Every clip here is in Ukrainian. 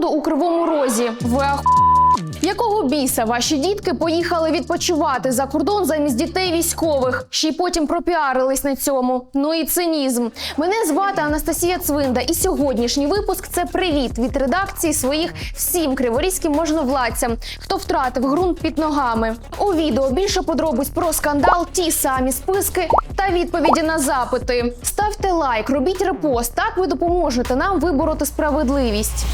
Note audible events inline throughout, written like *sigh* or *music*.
народу у Кривому Розі. Ви ах... Якого біса ваші дітки поїхали відпочивати за кордон замість дітей військових? Ще й потім пропіарились на цьому. Ну і цинізм. Мене звати Анастасія Цвинда, і сьогоднішній випуск це привіт від редакції своїх всім криворізьким можновладцям, хто втратив ґрунт під ногами. У відео більше подробиць про скандал, ті самі списки та відповіді на запити. Ставте лайк, робіть репост. Так ви допоможете нам вибороти справедливість.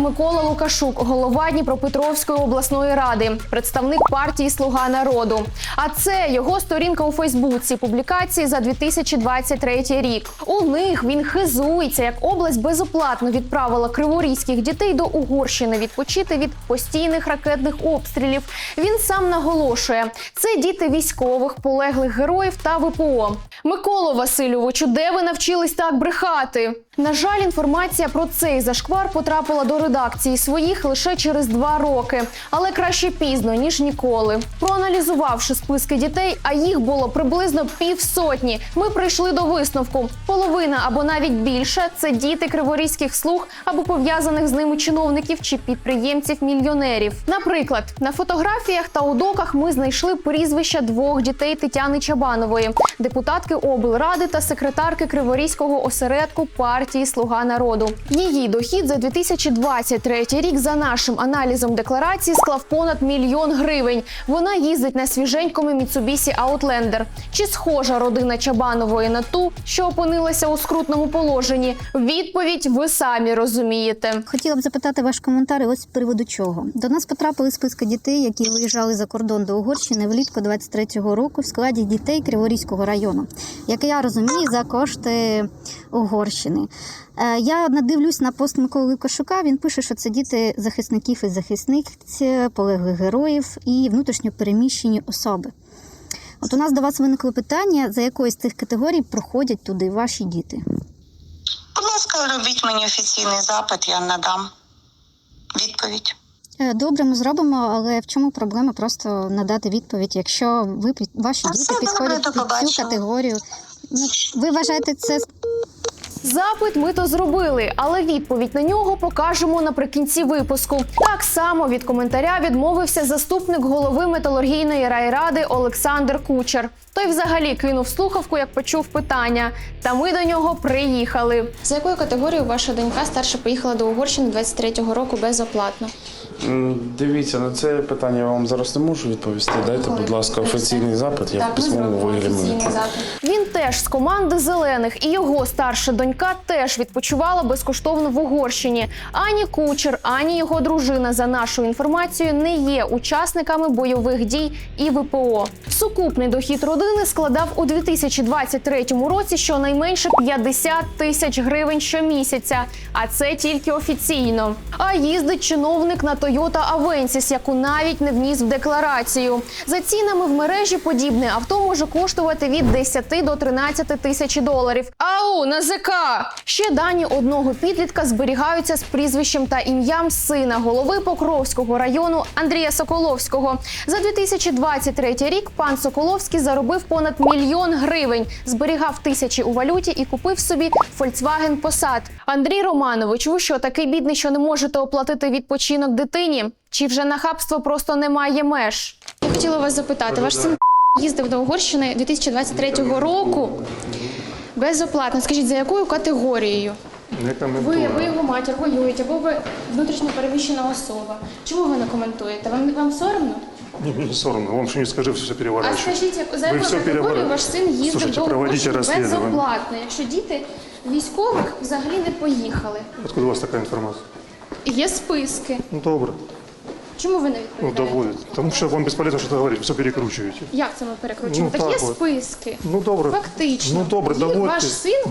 Микола Лукашук, голова Дніпропетровської обласної ради, представник партії Слуга народу. А це його сторінка у Фейсбуці, публікації за 2023 рік. У них він хизується, як область безоплатно відправила криворізьких дітей до Угорщини відпочити від постійних ракетних обстрілів. Він сам наголошує: це діти військових, полеглих героїв та ВПО. Миколо Васильовичу, де ви навчились так брехати? На жаль, інформація про цей зашквар потрапила до редакції своїх лише через два роки, але краще пізно ніж ніколи. Проаналізувавши списки дітей, а їх було приблизно півсотні. Ми прийшли до висновку: половина або навіть більше це діти криворізьких слуг або пов'язаних з ними чиновників чи підприємців-мільйонерів. Наприклад, на фотографіях та у доках ми знайшли прізвища двох дітей Тетяни Чабанової, депутатки облради та секретарки Криворізького осередку партії Слуга народу. Її дохід за 2023 рік за нашим аналізом декларації склав понад мільйон гривень. Вона їздить на свіженькому Mitsubishi Outlander. Чи схожа родина Чабанової на ту, що опинилася у скрутному положенні? Відповідь ви самі розумієте. Хотіла б запитати ваш коментар ось з приводу чого. До нас потрапили списки дітей, які виїжджали за кордон до Угорщини влітку 23-го року в складі дітей Криворізького району, як я розумію, за кошти Угорщини. Е, Я надивлюсь на пост Миколи Кошука. Він пише, що це діти захисників і захисниць, полеглих героїв і внутрішньо переміщені особи. От у нас до вас виникло питання, за якою з цих категорій проходять туди ваші діти. Будь ласка, робіть мені офіційний запит, я надам відповідь. Е, Добре, ми зробимо, але в чому проблема просто надати відповідь, якщо ви ваші Ну, діти все підходять під цю категорію? Ну, ви вважаєте це Запит ми то зробили, але відповідь на нього покажемо наприкінці випуску. Так само від коментаря відмовився заступник голови металургійної райради Олександр Кучер. Той взагалі кинув слухавку, як почув питання. Та ми до нього приїхали. За якою категорією ваша донька старша поїхала до Угорщини 23-го року безоплатно? Дивіться, на це питання я вам зараз не можу відповісти. Дайте, будь ласка, офіційний запит, я в письмовому вигляді. Він теж з команди зелених, і його старша донька теж відпочивала безкоштовно в Угорщині. Ані кучер, ані його дружина, за нашою інформацією, не є учасниками бойових дій і ВПО. Сукупний дохід родини складав у 2023 році щонайменше 50 тисяч гривень щомісяця. А це тільки офіційно. А їздить чиновник на Toyota Avensis, яку навіть не вніс в декларацію. За цінами в мережі подібне авто може коштувати від 10 до 13 тисяч доларів. Ау, НАЗК! Ще дані одного підлітка зберігаються з прізвищем та ім'ям сина голови Покровського району Андрія Соколовського. За 2023 рік пан Соколовський заробив понад мільйон гривень, зберігав тисячі у валюті і купив собі Volkswagen Passat. Андрій Романович, ви що такий бідний, що не можете оплатити відпочинок дитині? Чи вже нахабство просто немає меж? Я хотіла вас запитати, ваш син їздив до Угорщини 2023 року безоплатно. Скажіть, за якою категорією? Не Ви, коментую. ви його матір воюєте, або ви внутрішньо переміщена особа. Чому ви не коментуєте? Вам, вам соромно? Не, мне не соромно. Вам что не скажи, все А переворачиваю. скажіть, за Ви все категорію переворот- ваш син їздив Слушайте, до Угорщини розслідування. безоплатно, якщо діти військових взагалі не поїхали? Откуда у вас такая информация? Є списки. Ну, добре. Чому ви не Ну, відповідаєте? доводит. Тому що вам безполезно, що це говорить, все перекручуєте. Як це ми перекручуємо? Ну, так, є так от. списки. Ну, добре. Фактично. Ну, добре, Є доводьте. Ваш син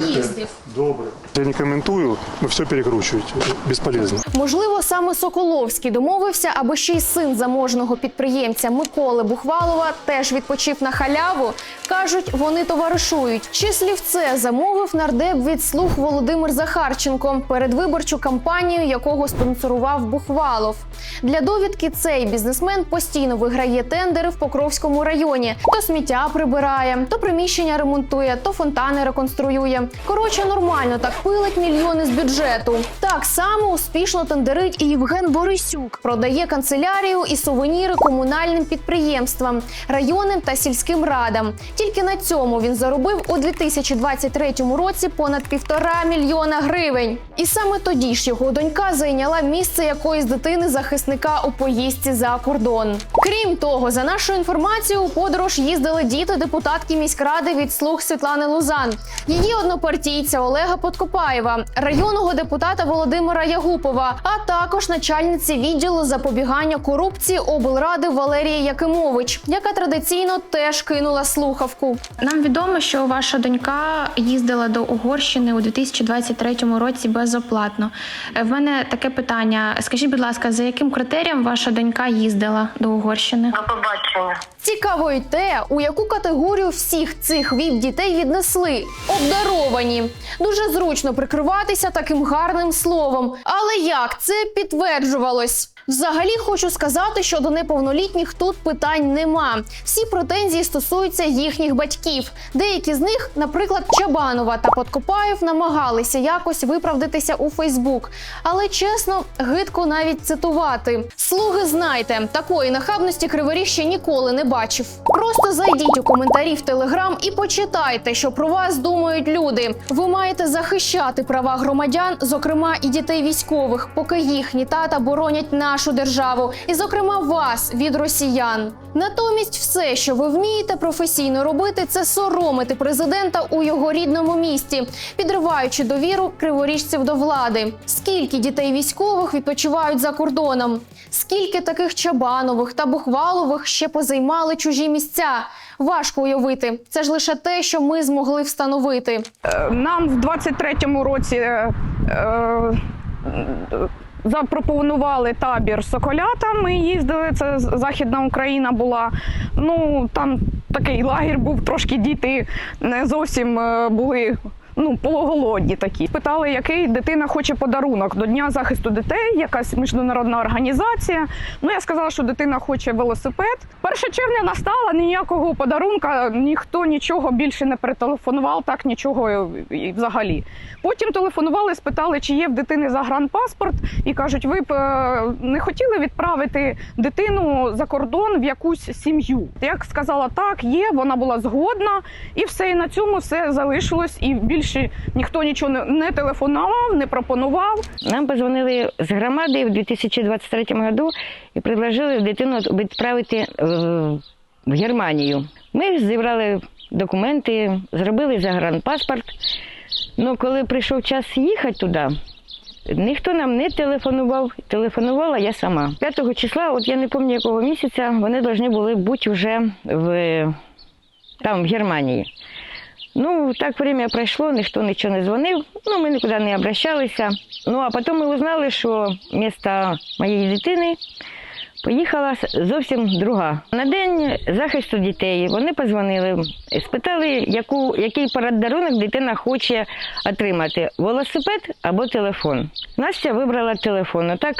їздив. Добре. Я не комментую, вы все перекручиваете. Бесполезно. Можливо, саме Соколовський домовився, аби ще й син заможного підприємця Миколи Бухвалова теж відпочив на халяву. кажуть, вони товаришують. Чи слівце замовив нардеп від слуг Володимир Захарченко передвиборчу кампанію, якого спонсорував Бухвалов. Для довідки цей бізнесмен постійно виграє тендери в Покровському районі. То сміття прибирає, то приміщення ремонтує, то фонтани реконструює. Коротше, нормально так пилить мільйони з бюджету. Так само успішно тендерить і Євген Борисюк. Продає канцелярію і сувеніри комунальним підприємствам, районним та сільським радам. Тільки на цьому він заробив у 2023 році понад півтора мільйона гривень. І саме тоді ж його донька зайняла місце якоїсь дитини захисника у поїздці за кордон. Крім того, за нашою інформацією, у подорож їздили діти депутатки міськради від слуг Світлани Лузан, її однопартійця Олега Подкопаєва, районного депутата Володимира Ягупова, а також начальниці відділу запобігання корупції облради Валерії Якимович, яка традиційно теж кинула слухавку. Нам відомо, що ваша донька їздила до Угорщини у 2023 році безоплатно. Е, В мене таке питання: скажіть, будь ласка, за яким критерієм ваша донька їздила до Угорщини? До побачення. Цікаво й те, у яку категорію всіх цих віп дітей віднесли обдаровані. Дуже зручно прикриватися таким гарним словом. Але як це підтверджувалось? Взагалі хочу сказати, що до неповнолітніх тут питань нема. Всі претензії стосуються їхніх батьків. Деякі з них, наприклад, Чабанова та Подкопаєв, намагалися якось виправдатися у Фейсбук. Але чесно, гидко навіть цитувати. Слуги, знайте, такої нахабності Криворіг ще ніколи не бачив. Просто зайдіть у коментарі в Телеграм і почитайте, що про вас думають люди. Ви маєте захищати права громадян, зокрема і дітей військових, поки їхні тата боронять нашу державу, і, зокрема, вас від росіян. Натомість, все, що ви вмієте професійно робити, це соромити президента у його рідному місті, підриваючи довіру криворіжців до влади. Скільки дітей військових відпочивають за кордоном? Скільки таких Чабанових та Бухвалових ще позаймали чужі місця? Важко уявити. Це ж лише те, що ми змогли встановити. Нам в 23-му році е, е, запропонували табір Соколята. Ми їздили, це Західна Україна була. Ну там такий лагерь був, трошки діти не зовсім е, були. Ну, полуголодні такі. Питали, який дитина хоче подарунок до Дня захисту дітей, якась міжнародна організація. Ну, я сказала, що дитина хоче велосипед. 1 червня настало, ніякого подарунка, ніхто нічого більше не перетелефонував, так нічого і- взагалі. Потім телефонували, спитали, чи є в дитини загранпаспорт, і кажуть, ви б е, не хотіли відправити дитину за кордон в якусь сім'ю. Я сказала, так, є, вона була згодна, і все, і на цьому все залишилось, і більше ніхто нічого не, телефонував, не пропонував. Нам позвонили з громади в 2023 году і предложили дитину відправити е, в Германію. Ми зібрали документи, зробили загранпаспорт. Ну, коли прийшов час їхати туди, ніхто нам не телефонував. Телефонувала я сама. 5 числа, от я не пам'ятаю якого місяця, вони повинні були бути вже в, там, в Германії. Ну, так время пройшло, ніхто нічого не дзвонив, ну, ми нікуди не обращалися. Ну, а потім ми узнали, що місто моєї дитини поїхала зовсім друга. На день захисту дітей вони позвонили, спитали, яку, який подарунок дитина хоче отримати: велосипед або телефон. Настя вибрала телефон. А так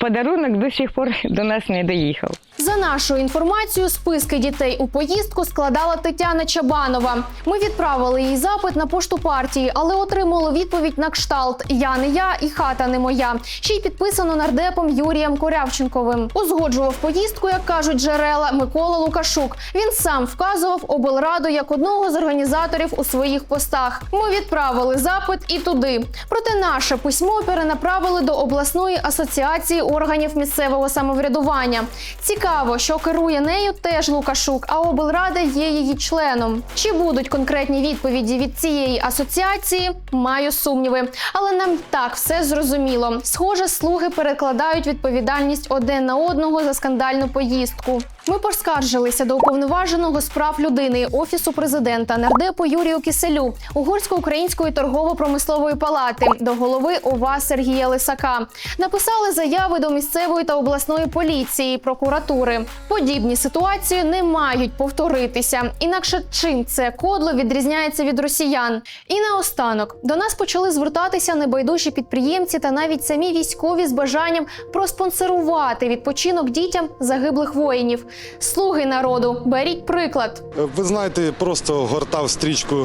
подарунок до сих пор *laughs* до нас не доїхав. За нашою інформацією, списки дітей у поїздку складала Тетяна Чабанова. Ми відправили їй запит на пошту партії, але отримали відповідь на кшталт Я не я і хата не моя. Ще й підписано нардепом Юрієм Корявченковим. Узгоджував поїздку, як кажуть джерела, Микола Лукашук. Він сам вказував облраду як одного з організаторів у своїх постах. Ми відправили запит і туди. Проте наше письмо перенаправили до обласної асоціації органів місцевого самоврядування. Цікаво, що керує нею теж Лукашук, а облрада є її членом. Чи будуть конкретні відповіді від цієї асоціації? Маю сумніви, але нам так все зрозуміло. Схоже, слуги перекладають відповідальність один на одного за скандальну поїздку. Ми поскаржилися до уповноваженого з прав людини офісу президента нардепу Юрію Киселю, угорсько-української торгово-промислової палати, до голови ОВА Сергія Лисака. Написали заяви до місцевої та обласної поліції, прокуратури. Подібні ситуації не мають повторитися. Інакше чим це кодло відрізняється від росіян? І наостанок до нас почали звертатися небайдужі підприємці та навіть самі військові з бажанням проспонсорувати відпочинок дітям загиблих воїнів. Слуги народу, беріть приклад. Ви знаєте, просто гортав стрічку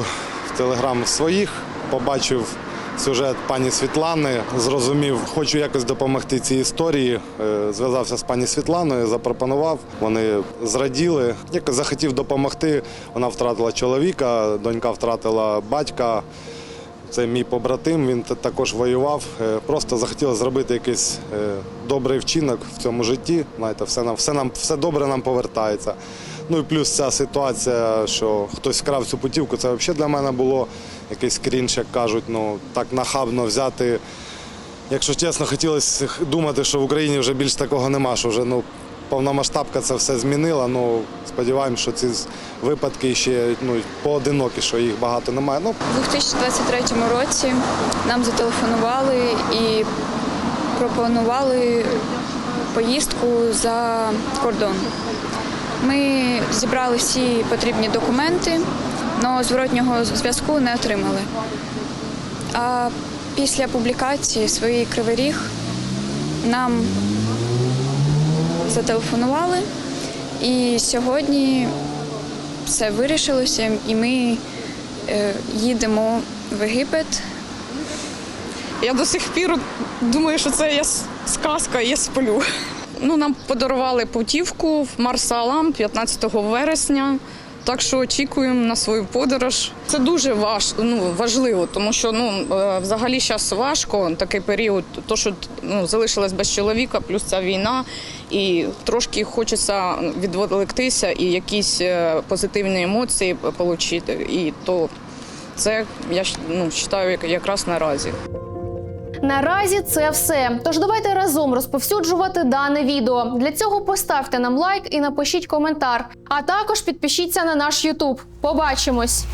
в телеграм своїх, побачив сюжет пані Світлани, зрозумів, хочу якось допомогти цій історії. Е, Зв'язався з пані Світланою, запропонував. Вони зраділи. Якось захотів допомогти. Вона втратила чоловіка, донька втратила батька. Це мій побратим, він також воював. Е, Просто захотіли зробити якийсь е, добрий вчинок в цьому житті. Знаєте, все нам, все нам все добре нам повертається. Ну і плюс ця ситуація, що хтось вкрав цю путівку, це взагалі для мене було якийсь крінж, як кажуть. Ну так нахабно взяти. Якщо чесно, хотілося думати, що в Україні вже більш такого нема, що вже ну. Повномасштабка це все змінила. Ну сподіваємося, що ці випадки ще ну поодинокі, що їх багато немає. Ну У 2023 році нам зателефонували і пропонували поїздку за кордон. Ми зібрали всі потрібні документи, але зворотнього зв'язку не отримали. А після публікації своїй Кривий Ріг нам зателефонували, і сьогодні все вирішилося, і ми е, їдемо в Єгипет. Я до сих пір думаю, що це я сказка, я сплю. Ну, нам подарували путівку в Марсалам 15 вересня. Так що очікуємо на свою подорож. Це дуже важ, ну, важливо, тому що ну, е, взагалі зараз важко такий період, то що ну, залишилась без чоловіка, плюс ця війна, і трошки хочеться відволектися і якісь е, позитивні емоції отримати. І то це я ну, вважаю як- якраз наразі. Наразі це все. Тож давайте разом розповсюджувати дане відео. Для цього поставте нам лайк і напишіть коментар. А також підпишіться на наш Ютуб. Побачимось!